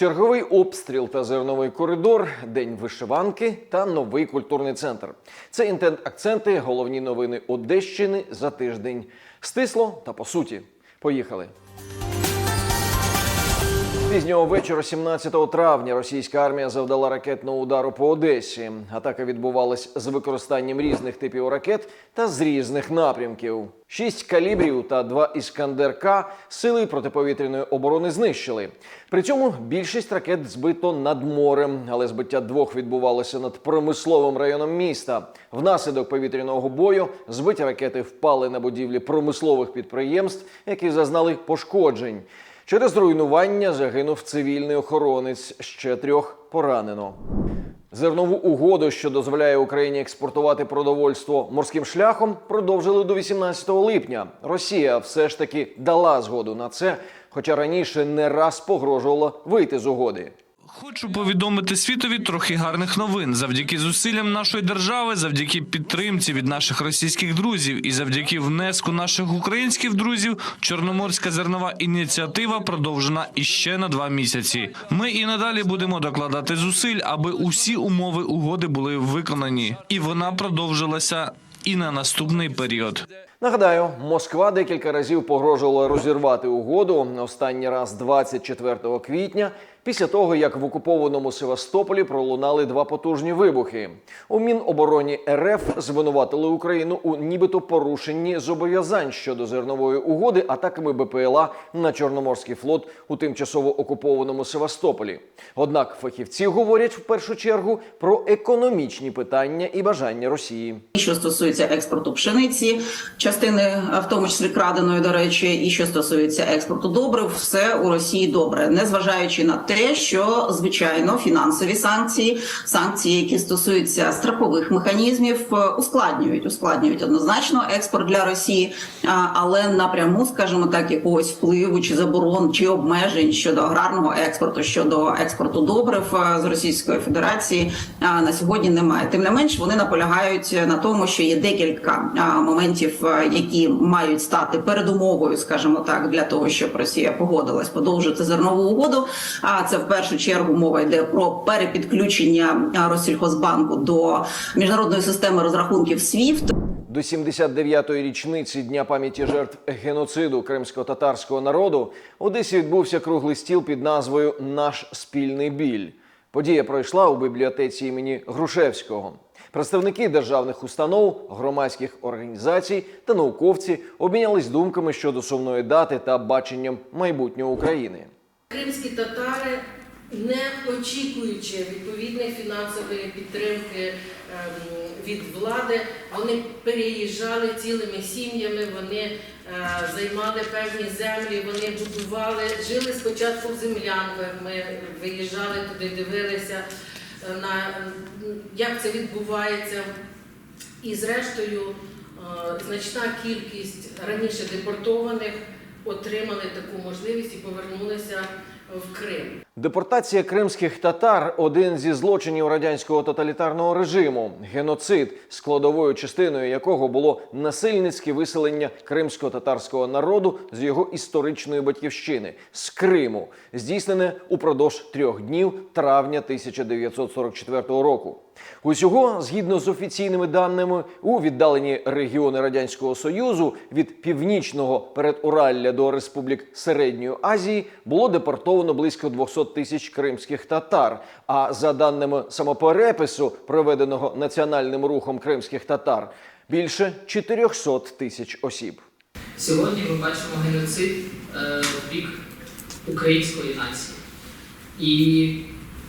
Черговий обстріл та зерновий коридор, день вишиванки та новий культурний центр. Це інтент-акценти, головні новини Одещини за тиждень. Стисло та по суті. Поїхали. Пізнього вечора 17 травня російська армія завдала ракетного удару по Одесі. Атака відбувалась з використанням різних типів ракет та з різних напрямків. Шість калібрів та два іскандер-К сили протиповітряної оборони знищили. При цьому більшість ракет збито над морем, але збиття двох відбувалося над промисловим районом міста. Внаслідок повітряного бою збиті ракети впали на будівлі промислових підприємств, які зазнали пошкоджень. Через руйнування загинув цивільний охоронець, ще трьох поранено. Зернову угоду, що дозволяє Україні експортувати продовольство морським шляхом, продовжили до 18 липня. Росія все ж таки дала згоду на це, хоча раніше не раз погрожувала вийти з угоди. Хочу повідомити світові трохи гарних новин завдяки зусиллям нашої держави, завдяки підтримці від наших російських друзів і завдяки внеску наших українських друзів. Чорноморська зернова ініціатива продовжена іще на два місяці. Ми і надалі будемо докладати зусиль, аби усі умови угоди були виконані, і вона продовжилася і на наступний період. Нагадаю, Москва декілька разів погрожувала розірвати угоду. Останній раз 24 квітня, після того як в окупованому Севастополі пролунали два потужні вибухи. У Мінобороні РФ звинуватили Україну у нібито порушенні зобов'язань щодо зернової угоди атаками БПЛА на Чорноморський флот у тимчасово окупованому Севастополі. Однак фахівці говорять в першу чергу про економічні питання і бажання Росії. що стосується експорту пшениці, частини, в тому числі краденої, до речі, і що стосується експорту добрив, все у Росії добре, незважаючи на те, що звичайно фінансові санкції, санкції, які стосуються страхових механізмів, е, ускладнюють, ускладнюють однозначно експорт для Росії, але напряму, скажімо так, якогось впливу чи заборон чи обмежень щодо аграрного експорту, щодо експорту добрив е, з Російської Федерації на сьогодні немає. Тим не менш, вони наполягають на тому, що є декілька моментів, які мають стати передумовою, скажімо так, для того, щоб Росія погодилась подовжити зернову угоду. А це в першу чергу мова йде про перепідключення Россільхозбанку до міжнародної системи розрахунків SWIFT. До 79-ї річниці дня пам'яті жертв геноциду кримсько-татарського народу в Одесі відбувся круглий стіл під назвою Наш спільний біль. Подія пройшла у бібліотеці імені Грушевського. Представники державних установ, громадських організацій та науковці обмінялись думками щодо сумної дати та баченням майбутнього України. Кримські татари, не очікуючи відповідної фінансової підтримки ем, від влади, вони переїжджали цілими сім'ями, вони е, займали певні землі, вони будували, жили спочатку в землянках. Ми виїжджали туди, дивилися е, на як це відбувається. І зрештою, е, значна кількість раніше депортованих отримали таку можливість і повернулися в Крим. Депортація кримських татар один зі злочинів радянського тоталітарного режиму, геноцид, складовою частиною якого було насильницьке виселення кримсько-татарського народу з його історичної батьківщини з Криму, здійснене упродовж трьох днів травня 1944 року. Усього, згідно з офіційними даними, у віддалені регіони радянського союзу від північного передуралля до республік Середньої Азії було депортовано близько 200 тисяч кримських татар. А за даними самоперепису, проведеного національним рухом кримських татар, більше 400 тисяч осіб. Сьогодні ми бачимо геноцид е, бік української нації. І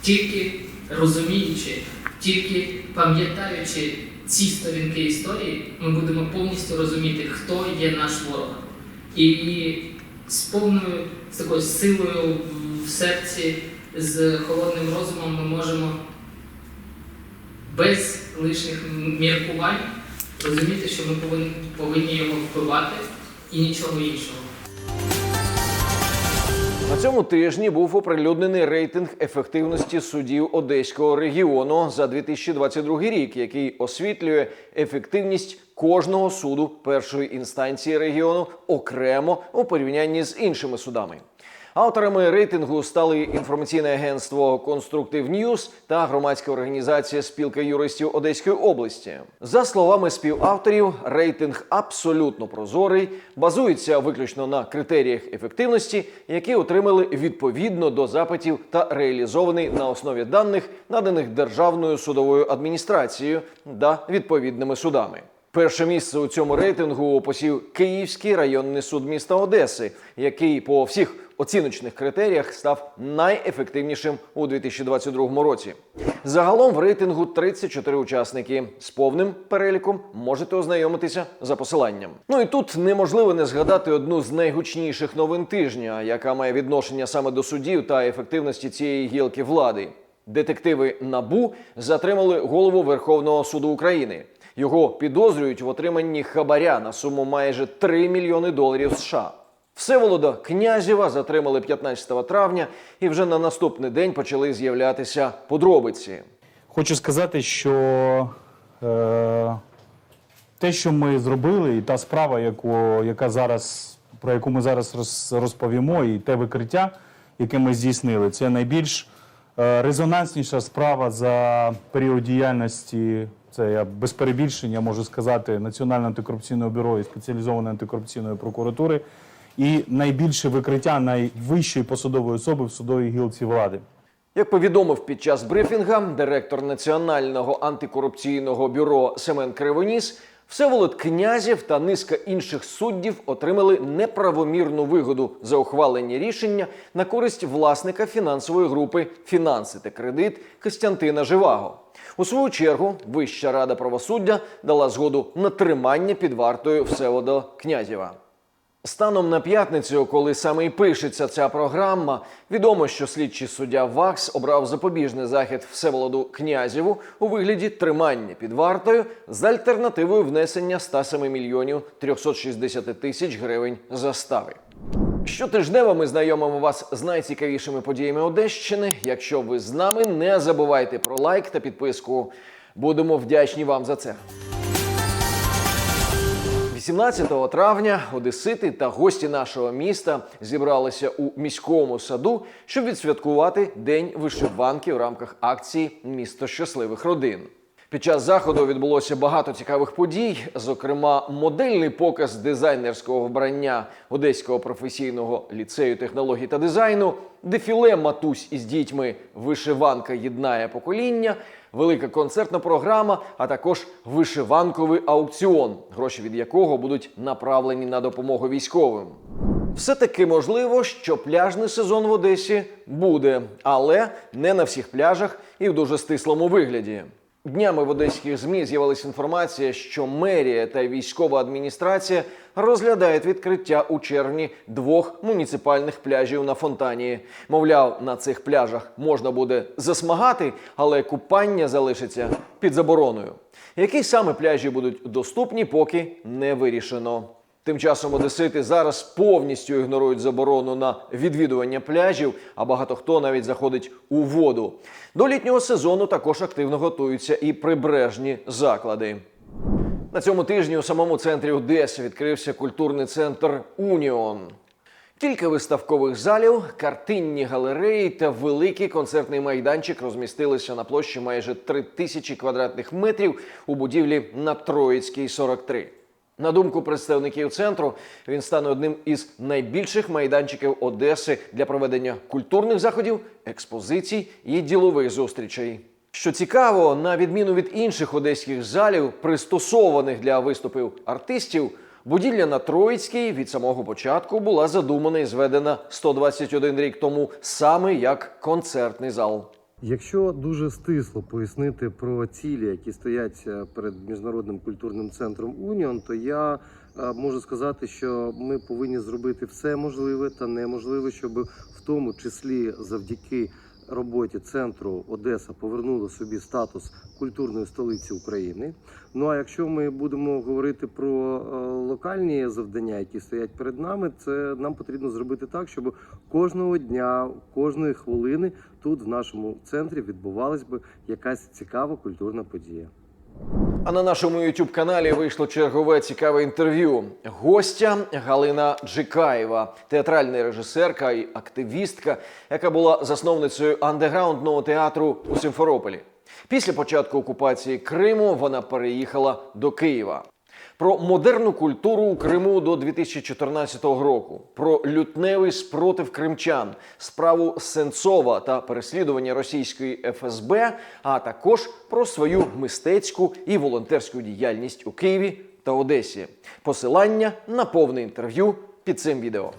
тільки розуміючи, тільки пам'ятаючи ці сторінки історії, ми будемо повністю розуміти, хто є наш ворог. І з повною з такою силою серці, з холодним розумом ми можемо без лишніх міркувань розуміти, що ми повинні, повинні його вбивати і нічого іншого. На цьому тижні був оприлюднений рейтинг ефективності судів Одеського регіону за 2022 рік, який освітлює ефективність кожного суду першої інстанції регіону окремо у порівнянні з іншими судами. Авторами рейтингу стали інформаційне агентство Конструктив Ньюз та громадська організація Спілка юристів Одеської області. За словами співавторів, рейтинг абсолютно прозорий, базується виключно на критеріях ефективності, які отримали відповідно до запитів та реалізований на основі даних, наданих Державною судовою адміністрацією та відповідними судами. Перше місце у цьому рейтингу посів Київський районний суд міста Одеси, який по всіх оціночних критеріях став найефективнішим у 2022 році. Загалом в рейтингу 34 учасники. З повним переліком можете ознайомитися за посиланням. Ну і тут неможливо не згадати одну з найгучніших новин тижня, яка має відношення саме до судів та ефективності цієї гілки влади. Детективи НАБУ затримали голову Верховного суду України. Його підозрюють в отриманні хабаря на суму майже 3 мільйони доларів США. Всеволода Князєва затримали 15 травня, і вже на наступний день почали з'являтися подробиці. Хочу сказати, що е, те, що ми зробили, і та справа, яку, яка зараз, про яку ми зараз роз, розповімо, і те викриття, яке ми здійснили, це найбільш е, резонансніша справа за період діяльності. Це я без перебільшення можу сказати Національного антикорупційне бюро і спеціалізованої антикорупційної прокуратури. І найбільше викриття найвищої посадової особи в судовій гілці влади. Як повідомив під час брифінга директор Національного антикорупційного бюро Семен Кривоніс, Всеволод Князів та низка інших суддів отримали неправомірну вигоду за ухвалення рішення на користь власника фінансової групи Фінанси та кредит Костянтина Живаго. У свою чергу Вища рада правосуддя дала згоду на тримання під вартою Всеволода Князєва. Станом на п'ятницю, коли саме і пишеться ця програма, відомо, що слідчий суддя ВАКС обрав запобіжний захід Всеволоду Князєву у вигляді тримання під вартою з альтернативою внесення 107 мільйонів 360 тисяч гривень застави. Щотижнево ми знайомимо вас з найцікавішими подіями Одещини. Якщо ви з нами, не забувайте про лайк та підписку. Будемо вдячні вам за це. 18 травня одесити та гості нашого міста зібралися у міському саду, щоб відсвяткувати День вишиванки в рамках акції Місто щасливих родин. Під час заходу відбулося багато цікавих подій, зокрема, модельний показ дизайнерського вбрання Одеського професійного ліцею технологій та дизайну, дефіле матусь із дітьми Вишиванка єднає покоління, велика концертна програма, а також вишиванковий аукціон, гроші від якого будуть направлені на допомогу військовим. Все таки можливо, що пляжний сезон в Одесі буде, але не на всіх пляжах і в дуже стислому вигляді. Днями в одеських змі з'явилася інформація, що мерія та військова адміністрація розглядають відкриття у червні двох муніципальних пляжів на фонтані. Мовляв, на цих пляжах можна буде засмагати, але купання залишиться під забороною. Які саме пляжі будуть доступні, поки не вирішено. Тим часом одесити зараз повністю ігнорують заборону на відвідування пляжів, а багато хто навіть заходить у воду. До літнього сезону також активно готуються і прибережні заклади. На цьому тижні у самому центрі Одеси відкрився культурний центр Уніон. Кілька виставкових залів, картинні галереї та великий концертний майданчик розмістилися на площі майже 3 тисячі квадратних метрів у будівлі на Троїцькій 43. На думку представників центру, він стане одним із найбільших майданчиків Одеси для проведення культурних заходів, експозицій і ділових зустрічей. Що цікаво, на відміну від інших одеських залів, пристосованих для виступів артистів, будівля на Троїцькій від самого початку була задумана і зведена 121 рік тому саме як концертний зал. Якщо дуже стисло пояснити про цілі, які стоять е, перед міжнародним культурним центром Уніон, то я е, можу сказати, що ми повинні зробити все можливе та неможливе, щоб в тому числі завдяки роботі центру Одеса повернула собі статус культурної столиці України. Ну а якщо ми будемо говорити про е, локальні завдання, які стоять перед нами, це нам потрібно зробити так, щоб кожного дня, кожної хвилини тут в нашому центрі відбувалась би якась цікава культурна подія. А на нашому youtube каналі вийшло чергове цікаве інтерв'ю. Гостя Галина Джикаєва, театральна режисерка і активістка, яка була засновницею андеграундного театру у Сімферополі. Після початку окупації Криму вона переїхала до Києва. Про модерну культуру у Криму до 2014 року, про лютневий спротив кримчан, справу Сенцова та переслідування російської ФСБ, а також про свою мистецьку і волонтерську діяльність у Києві та Одесі. Посилання на повне інтерв'ю під цим відео.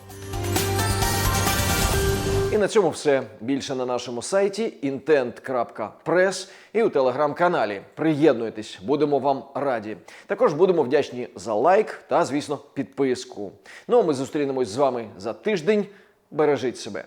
І на цьому все. Більше на нашому сайті intent.press і у телеграм-каналі. Приєднуйтесь, будемо вам раді. Також будемо вдячні за лайк та, звісно, підписку. Ну а ми зустрінемось з вами за тиждень. Бережіть себе.